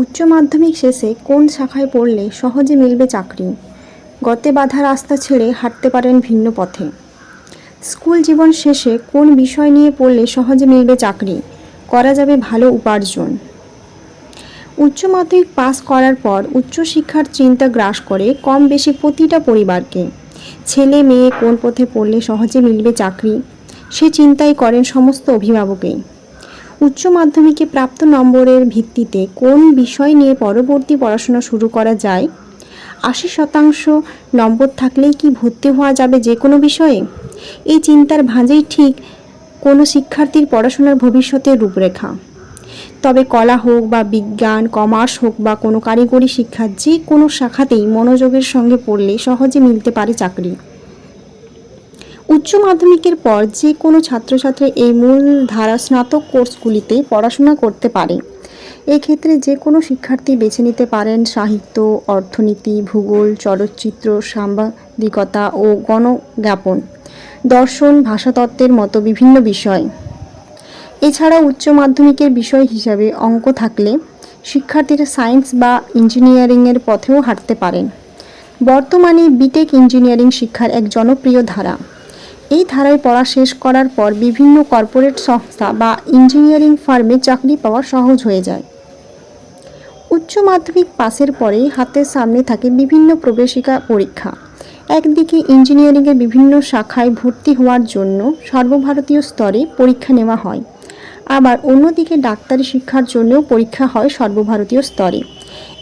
উচ্চ মাধ্যমিক শেষে কোন শাখায় পড়লে সহজে মিলবে চাকরি? গতে বাধা রাস্তা ছেড়ে হাঁটতে পারেন ভিন্ন পথে। স্কুল জীবন শেষে কোন বিষয় নিয়ে পড়লে সহজে মিলবে চাকরি? করা যাবে ভালো উপার্জন। উচ্চ মাধ্যমিক পাস করার পর উচ্চশিক্ষার চিন্তা গ্রাস করে কম বেশি প্রতিটা পরিবারকে। ছেলে মেয়ে কোন পথে পড়লে সহজে মিলবে চাকরি? সে চিন্তাই করেন সমস্ত অভিভাবকেই। উচ্চ মাধ্যমিকে প্রাপ্ত নম্বরের ভিত্তিতে কোন বিষয় নিয়ে পরবর্তী পড়াশোনা শুরু করা যায়? আশি শতাংশ নম্বর থাকলেই কি ভর্তি হওয়া যাবে যে কোনো বিষয়ে? এই চিন্তার ভাঁজেই ঠিক কোনো শিক্ষার্থীর পড়াশোনার ভবিষ্যতের রূপরেখা। তবে কলা হোক বা বিজ্ঞান, কমার্স হোক বা কোনো কারিগরি শিক্ষা, যে কোনো শাখাতেই মনোযোগের সঙ্গে পড়লে সহজে মিলতে পারে চাকরি। উচ্চ মাধ্যমিকের পর যে কোনো ছাত্রছাত্রী এই মূল ধারা স্নাতক কোর্সগুলিতে পড়াশোনা করতে পারে। এক্ষেত্রে যে কোনো শিক্ষার্থী বেছে নিতে পারেন সাহিত্য, অর্থনীতি, ভূগোল, চলচ্চিত্র, সাংবাদিকতা ও গণজ্ঞাপন, দর্শন, ভাষাতত্ত্বের মতো বিভিন্ন বিষয়। এছাড়া উচ্চ মাধ্যমিকের বিষয় হিসাবে অঙ্ক থাকলে শিক্ষার্থীরা সায়েন্স বা ইঞ্জিনিয়ারিংয়ের পথেও হাঁটতে পারেন। বর্তমানে বিটেক ইঞ্জিনিয়ারিং শিক্ষার এক জনপ্রিয় ধারা। এই ধারায় পড়া শেষ করার পর বিভিন্ন কর্পোরেট সংস্থা বা ইঞ্জিনিয়ারিং ফার্মে চাকরি পাওয়া সহজ হয়ে যায়। উচ্চ মাধ্যমিক পাসের পরেই হাতের সামনে থাকে বিভিন্ন প্রবেশিকা পরীক্ষা। একদিকে ইঞ্জিনিয়ারিংয়ের বিভিন্ন শাখায় ভর্তি হওয়ার জন্য সর্বভারতীয় স্তরে পরীক্ষা নেওয়া হয়। আবার অন্যদিকে ডাক্তারি শিক্ষার জন্যও পরীক্ষা হয় সর্বভারতীয় স্তরে।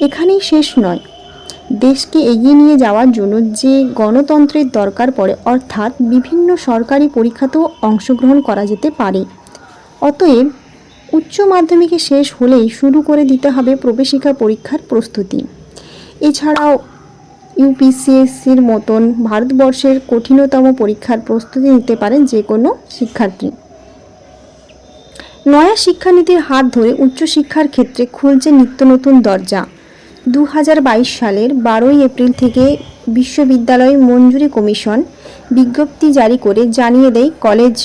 এখানেই শেষ নয়। দেশকে এগিয়ে নিয়ে যাওয়ার জন্য যে গণতন্ত্রের দরকার পড়ে, অর্থাৎ বিভিন্ন সরকারি পরীক্ষাতেও অংশগ্রহণ করা যেতে পারে। অতএব উচ্চ মাধ্যমিকে শেষ হলেই শুরু করে দিতে হবে প্রবেশিকা পরীক্ষার প্রস্তুতি। এছাড়াও ইউপিসিএসসির মতন ভারতবর্ষের কঠিনতম পরীক্ষার প্রস্তুতি নিতে পারেন যে কোনো শিক্ষার্থী। নয়া শিক্ষানীতির হাত ধরে উচ্চশিক্ষার ক্ষেত্রে খুলছে নিত্য নতুন দরজা। দু হাজার বাইশ সালের বারোই এপ্রিল থেকে বিশ্ববিদ্যালয় মঞ্জুরি কমিশন বিজ্ঞপ্তি জারি করে জানিয়ে দেয়, কলেজ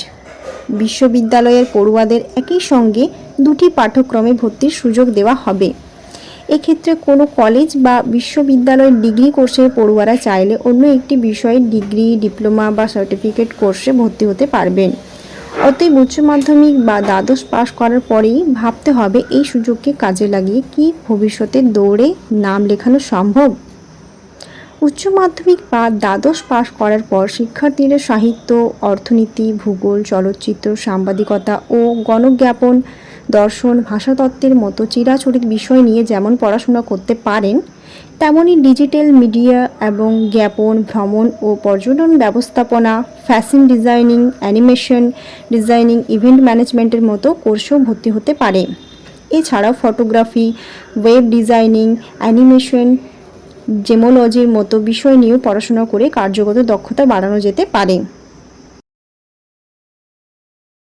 বিশ্ববিদ্যালয়ের পড়ুয়াদের একই সঙ্গে দুটি পাঠ্যক্রমে ভর্তির সুযোগ দেওয়া হবে। এক্ষেত্রে কোনো কলেজ বা বিশ্ববিদ্যালয়ের ডিগ্রি কোর্সের পড়ুয়ারা চাইলে অন্য একটি বিষয়ে ডিগ্রি, ডিপ্লোমা বা সার্টিফিকেট কোর্সে ভর্তি হতে পারবেন। অতএব উচ্চ মাধ্যমিক বা দ্বাদশ পাশ করার পরেই ভাবতে হবে, এই সুযোগকে কাজে লাগিয়ে কি ভবিষ্যতে দৌড়ে নাম লেখানো সম্ভব? উচ্চ মাধ্যমিক বা দ্বাদশ পাশ করার পর শিক্ষার্থীরা সাহিত্য, অর্থনীতি, ভূগোল, চলচ্চিত্র, সাংবাদিকতা ও গণজ্ঞাপন, দর্শন, ভাষাতত্ত্বের মতো চিরাচরিত বিষয় নিয়ে যেমন পড়াশোনা করতে পারেন তেমনই ডিজিটাল মিডিয়া এবং জ্ঞাপন, ভ্রমণ ও পর্যটন ব্যবস্থাপনা fashion designing animation designing event ম্যানেজমেন্টের মতো কোর্সেও ভর্তি হতে পারে। এছাড়াও ফটোগ্রাফি ওয়েব ডিজাইনিং অ্যানিমেশন জেমোলজির মতো বিষয় নিয়েও পড়াশোনা করে কার্যগত দক্ষতা বাড়ানো যেতে পারে।